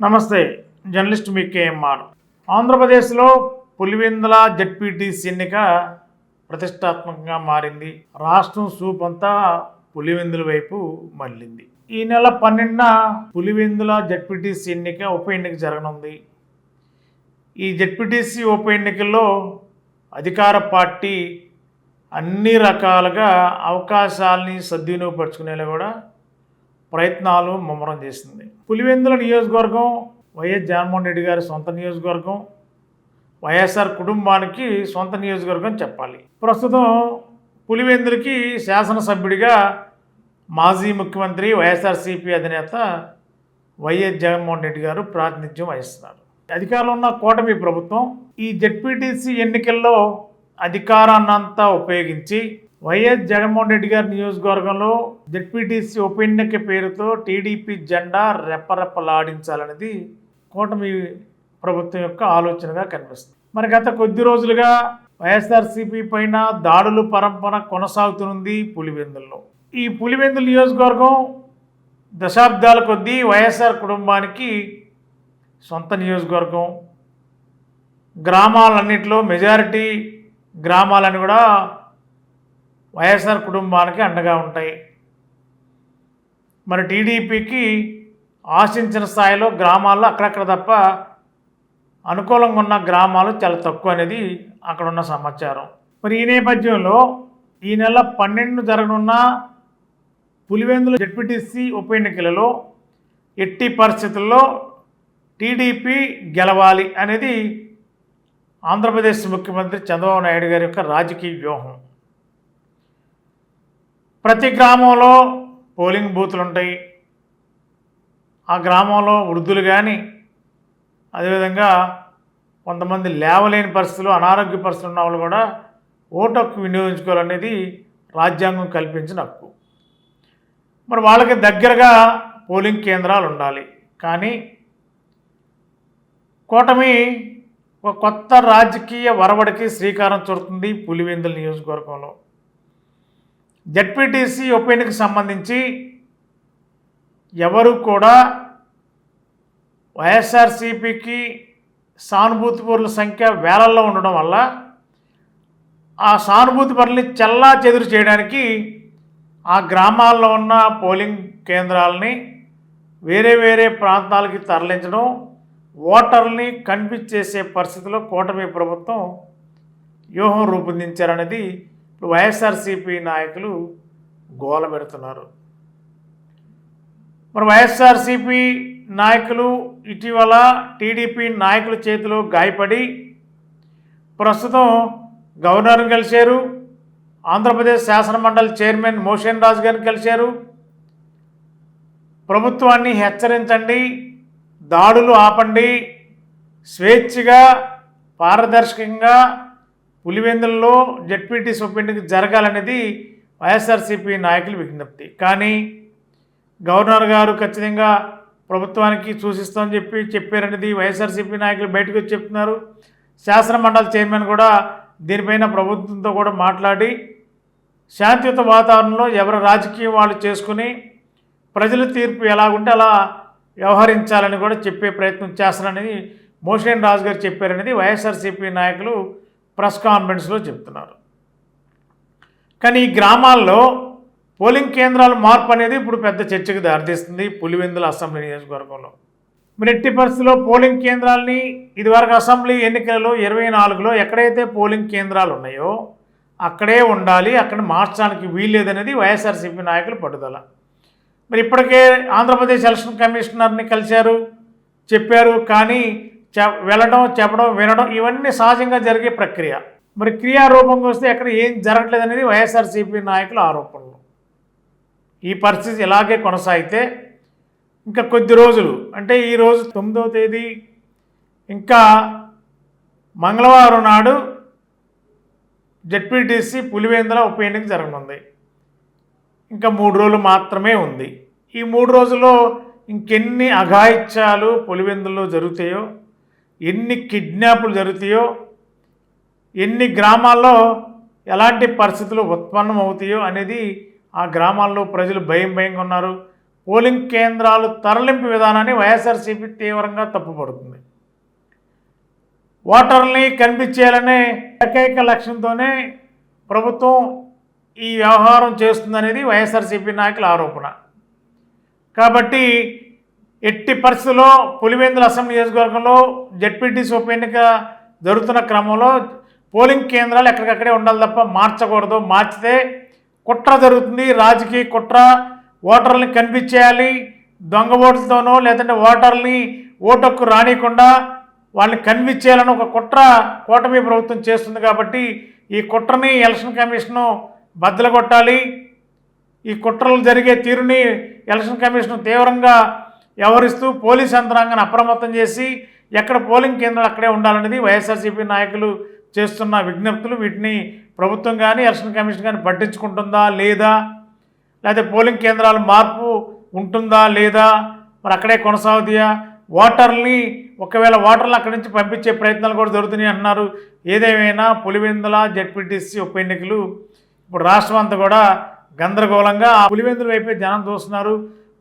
నమస్తే జర్నలిస్ట్ మీ కేఎంఆర్. ఆంధ్రప్రదేశ్లో పులివెందుల జడ్పీటీసీ ఎన్నిక ప్రతిష్టాత్మకంగా మారింది. రాష్ట్రం సూప్ అంతా పులివెందుల వైపు మళ్ళింది. ఈ నెల పన్నెండున పులివెందుల జడ్పీటీసీ ఎన్నిక ఉప ఎన్నిక జరగనుంది. ఈ జడ్పీటీసీ ఉప ఎన్నికల్లో అధికార పార్టీ అన్ని రకాలుగా అవకాశాలని సద్వినియోగపరుచుకునేలా కూడా ప్రయత్నాలు ముమ్మరం చేసింది. పులివెందుల నియోజకవర్గం వైఎస్ జగన్మోహన్ రెడ్డి గారి సొంత నియోజకవర్గం వైఎస్ఆర్ కుటుంబానికి సొంత నియోజకవర్గం చెప్పాలి. ప్రస్తుతం పులివెందులకి శాసనసభ్యుడిగా మాజీ ముఖ్యమంత్రి వైఎస్ఆర్సీపీ అధినేత వైఎస్ జగన్మోహన్ రెడ్డి గారు ప్రాతినిధ్యం వహిస్తున్నారు. అధికారంలో ఉన్న కూటమి ప్రభుత్వం ఈ జెడ్పీటీసీ ఎన్నికల్లో అధికారాన్నంతా ఉపయోగించి వైఎస్ జగన్మోహన్ రెడ్డి గారి నియోజకవర్గంలో జెడ్పీటీసీ ఉప ఎన్నిక పేరుతో టీడీపీ జెండా రెప్పరెప్పలాడించాలనేది కూటమి ప్రభుత్వం యొక్క ఆలోచనగా కనిపిస్తుంది. మరి గత కొద్ది రోజులుగా వైఎస్ఆర్సీపీ పైన దాడులు పరంపర కొనసాగుతుంది పులివెందుల్లో. ఈ పులివెందుల నియోజకవర్గం దశాబ్దాల కొద్దీ వైఎస్ఆర్ కుటుంబానికి సొంత నియోజకవర్గం. గ్రామాలన్నింటిలో మెజారిటీ గ్రామాలని కూడా వైఎస్ఆర్ కుటుంబానికి అండగా ఉంటాయి. మరి టీడీపీకి ఆశించిన స్థాయిలో గ్రామాల్లో అక్కడక్కడ తప్ప అనుకూలంగా ఉన్న గ్రామాలు చాలా తక్కువ అనేది అక్కడ ఉన్న సమాచారం. మరి ఈ నేపథ్యంలో ఈ నెల పన్నెండు జరగనున్న పులివెందుల జడ్పీటీసీ ఉప ఎన్నికలలో ఎట్టి పరిస్థితుల్లో టీడీపీ గెలవాలి అనేది ఆంధ్రప్రదేశ్ ముఖ్యమంత్రి చంద్రబాబు నాయుడు గారి యొక్క రాజకీయ వ్యూహం. ప్రతి గ్రామంలో పోలింగ్ బూతులు ఉంటాయి. ఆ గ్రామంలో వృద్ధులు కానీ అదేవిధంగా కొంతమంది లేవలేని పరిస్థితులు అనారోగ్య పరిస్థితులు ఉన్న వాళ్ళు కూడా ఓటు హక్కు వినియోగించుకోవాలనేది రాజ్యాంగం కల్పించిన హక్కు. మరి వాళ్ళకి దగ్గరగా పోలింగ్ కేంద్రాలు ఉండాలి. కానీ కూటమి ఒక కొత్త రాజకీయ వరవడికి శ్రీకారం చుడుతుంది పులివెందుల నియోజకవర్గంలో. జడ్పీటీసీ ఉప ఎన్నికకు సంబంధించి ఎవరు కూడా వైఎస్ఆర్సీపీకి సానుభూతిపరుల సంఖ్య వేలల్లో ఉండడం వల్ల ఆ సానుభూతి పరుల్ని చల్లా చెదురు చేయడానికి ఆ గ్రామాల్లో ఉన్న పోలింగ్ కేంద్రాలని వేరే వేరే ప్రాంతాలకి తరలించడం ఓటర్ని కన్విన్స్ చేసే పరిస్థితిలో కూటమి ప్రభుత్వం వ్యూహం రూపొందించారనేది ఇప్పుడు వైఎస్ఆర్సీపీ నాయకులు గోల పెడుతున్నారు. మరి వైఎస్ఆర్సీపీ నాయకులు ఇటీవల టీడీపీ నాయకుల చేతిలో గాయపడి ప్రస్తుతం గవర్నర్ని కలిశారు ఆంధ్రప్రదేశ్ శాసనమండలి చైర్మన్ మోషన్ రాజు గారిని కలిశారు ప్రభుత్వాన్ని హెచ్చరించండి దాడులు ఆపండి స్వేచ్ఛగా పారదర్శకంగా పులివెందుల్లో జడ్పీటీ సూపెంట్కి జరగాలనేది వైఎస్ఆర్సీపీ నాయకుల విజ్ఞప్తి. కానీ గవర్నర్ గారు ఖచ్చితంగా ప్రభుత్వానికి సూచిస్తామని చెప్పి చెప్పారనేది వైఎస్ఆర్సీపీ నాయకులు బయటకు వచ్చి చెప్తున్నారు. శాసన మండలి చైర్మన్ కూడా దీనిపైన ప్రభుత్వంతో కూడా మాట్లాడి శాంతియుత వాతావరణంలో ఎవరు రాజకీయం వాళ్ళు చేసుకుని ప్రజల తీర్పు ఎలాగుంటే అలా వ్యవహరించాలని కూడా చెప్పే ప్రయత్నం చేస్తారని మోషన్ రాజు గారు చెప్పారనేది వైఎస్ఆర్సీపీ నాయకులు ప్రెస్ కాన్ఫరెన్స్లో చెప్తున్నారు. కానీ ఈ గ్రామాల్లో పోలింగ్ కేంద్రాల మార్పు అనేది ఇప్పుడు పెద్ద చర్చకు దారితీస్తుంది పులివెందుల అసెంబ్లీ నియోజకవర్గంలో. మరి ఎట్టి పరిస్థితుల్లో పోలింగ్ కేంద్రాలని ఇదివరకు అసెంబ్లీ ఎన్నికలలో ఇరవై నాలుగులో ఎక్కడైతే పోలింగ్ కేంద్రాలు ఉన్నాయో అక్కడే ఉండాలి అక్కడ మార్చడానికి వీల్లేదనేది వైఎస్ఆర్సీపీ నాయకులు పట్టుదల. మరి ఇప్పటికే ఆంధ్రప్రదేశ్ ఎలక్షన్ కమిషనర్ని కలిశారు చెప్పారు కానీ వెళ్ళడం చెప్పడం వినడం ఇవన్నీ సహజంగా జరిగే ప్రక్రియ. మరి క్రియారూపంగా వస్తే ఎక్కడ ఏం జరగట్లేదు అనేది వైఎస్ఆర్సీపీ నాయకుల ఆరోపణలు. ఈ పరిస్థితి ఇలాగే కొనసాగితే ఇంకా కొద్ది రోజులు అంటే ఈరోజు తొమ్మిదవ తేదీ ఇంకా మంగళవారం నాడు జడ్పీటీసీ పులివేంద్ర ఉప ఎన్నిక జరగనుంది. ఇంకా మూడు రోజులు మాత్రమే ఉంది. ఈ మూడు రోజుల్లో ఇంకెన్ని అఘాయిత్యాలు పులివెందుల్లో జరుగుతాయో ఎన్ని కిడ్నాపులు జరుగుతాయో ఎన్ని గ్రామాల్లో ఎలాంటి పరిస్థితులు ఉత్పన్నం అవుతాయో అనేది ఆ గ్రామాల్లో ప్రజలు భయం భయంగా ఉన్నారు. పోలింగ్ కేంద్రాలు తరలింపు విధానాన్ని వైఎస్ఆర్సీపీ తీవ్రంగా తప్పుపడుతుంది. ఓటర్ని కనిపించేయాలనే ఏకైక లక్ష్యంతోనే ప్రభుత్వం ఈ వ్యవహారం చేస్తుందనేది వైఎస్ఆర్సీపీ నాయకుల ఆరోపణ. కాబట్టి ఎట్టి పరిస్థితుల్లో పులివేందుల అసెంబ్లీ నియోజకవర్గంలో జడ్పీటీసీ ఉప ఎన్నిక జరుగుతున్న క్రమంలో పోలింగ్ కేంద్రాలు ఎక్కడికక్కడే ఉండాలి తప్ప మార్చకూడదు. మార్చితే కుట్ర జరుగుతుంది. రాజకీయ కుట్ర ఓటర్లని కనిపించేయాలి దొంగ ఓట్లతోనో లేదంటే ఓటర్ని ఓటక్కు రానియకుండా వాళ్ళని కనిపించేయాలని ఒక కుట్ర కూటమి ప్రభుత్వం చేస్తుంది కాబట్టి ఈ కుట్రని ఎలక్షన్ కమిషను బద్దలగొట్టాలి ఈ కుట్రలు జరిగే తీరుని ఎలక్షన్ కమిషన్ తీవ్రంగా వ్యవహరిస్తూ పోలీస్ యంత్రాంగాన్ని అప్రమత్తం చేసి ఎక్కడ పోలింగ్ కేంద్రాలు అక్కడే ఉండాలనేది వైఎస్ఆర్సీపీ నాయకులు చేస్తున్న విజ్ఞప్తులు. వీటిని ప్రభుత్వం కానీ ఎలక్షన్ కమిషన్ కానీ పట్టించుకుంటుందా లేదా? లేకపోతే పోలింగ్ కేంద్రాలు మార్పు ఉంటుందా లేదా? మరి అక్కడే కొనసాగుతాయా? ఓటర్ని ఒకవేళ ఓటర్లు అక్కడి నుంచి పంపించే ప్రయత్నాలు కూడా జరుగుతున్నాయి అన్నారు ఏదేమైనా పులివెందుల జడ్పీటీసీ ఉప ఎన్నికలు. ఇప్పుడు రాష్ట్రం అంతా కూడా గందరగోళంగా ఆ పులివెందుల వైపే జనం చూస్తున్నారు.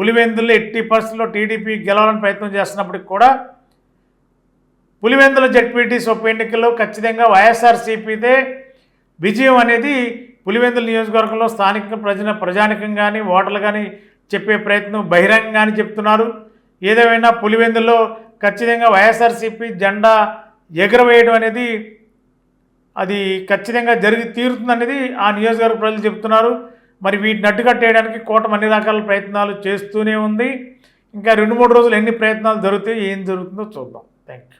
పులివెందులు ఎట్టి పరిస్థితుల్లో టీడీపీ గెలవాలని ప్రయత్నం చేస్తున్నప్పటికి కూడా పులివెందుల జడ్పీటీసీ ఉప ఎన్నికల్లో ఖచ్చితంగా వైఎస్ఆర్సీపీదే విజయం అనేది పులివెందుల నియోజకవర్గంలో స్థానిక ప్రజల ప్రజానికం కానీ ఓటర్లు కానీ చెప్పే ప్రయత్నం బహిరంగంగానే చెప్తున్నారు. ఏదేమైనా పులివెందుల్లో ఖచ్చితంగా వైఎస్ఆర్సీపీ జెండా ఎగురవేయడం అనేది అది ఖచ్చితంగా జరిగి తీరుతుందనేది ఆ నియోజకవర్గ ప్రజలు చెప్తున్నారు. మరి వీటిని అడ్డుకట్టేయడానికి కూటమి అన్ని రకాల ప్రయత్నాలు చేస్తూనే ఉంది. ఇంకా రెండు మూడు రోజులు ఎన్ని ప్రయత్నాలు జరుగుతాయి ఏం జరుగుతుందో చూద్దాం. Thank you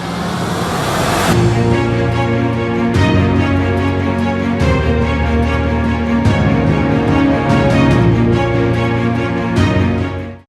Thank you.